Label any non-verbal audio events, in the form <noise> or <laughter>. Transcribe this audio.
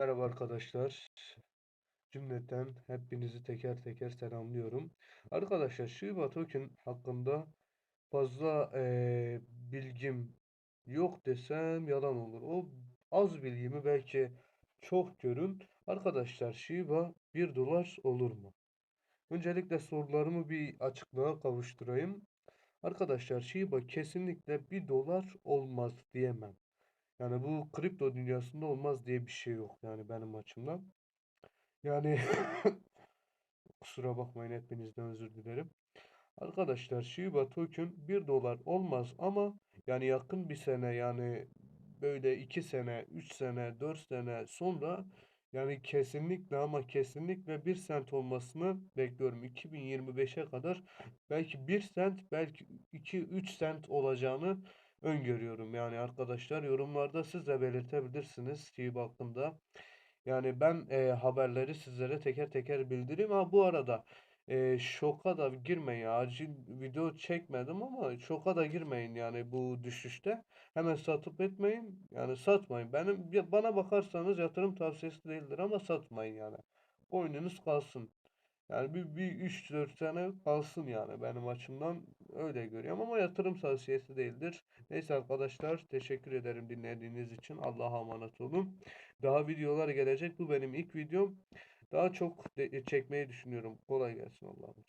Merhaba arkadaşlar. Cümleten hepinizi teker teker selamlıyorum. Arkadaşlar Shiba Token hakkında fazla eee, bilgim yok desem yalan olur. O az bilgimi belki çok görün. Arkadaşlar Shiba 1 dolar olur mu? Öncelikle sorularımı bir açıklığa kavuşturayım. Arkadaşlar Shiba kesinlikle 1 dolar olmaz diyemem. Yani bu kripto dünyasında olmaz diye bir şey yok yani benim açımdan. Yani <laughs> kusura bakmayın hepinizden özür dilerim. Arkadaşlar Shiba Token 1 dolar olmaz ama yani yakın bir sene yani böyle 2 sene, 3 sene, 4 sene sonra yani kesinlikle ama kesinlikle 1 sent olmasını bekliyorum. 2025'e kadar belki 1 sent belki 2-3 sent olacağını öngörüyorum. Yani arkadaşlar yorumlarda siz de belirtebilirsiniz Shiba hakkında. Yani ben e, haberleri sizlere teker teker bildireyim. Ha bu arada e, şoka da girmeyin. Acil video çekmedim ama şoka da girmeyin yani bu düşüşte. Hemen satıp etmeyin. Yani satmayın. Benim bana bakarsanız yatırım tavsiyesi değildir ama satmayın yani. Boynunuz kalsın. Yani bir, bir 3-4 sene kalsın yani benim açımdan öyle görüyorum ama yatırım tavsiyesi değildir. Neyse arkadaşlar teşekkür ederim dinlediğiniz için. Allah'a emanet olun. Daha videolar gelecek. Bu benim ilk videom. Daha çok çekmeyi düşünüyorum. Kolay gelsin Allah'a.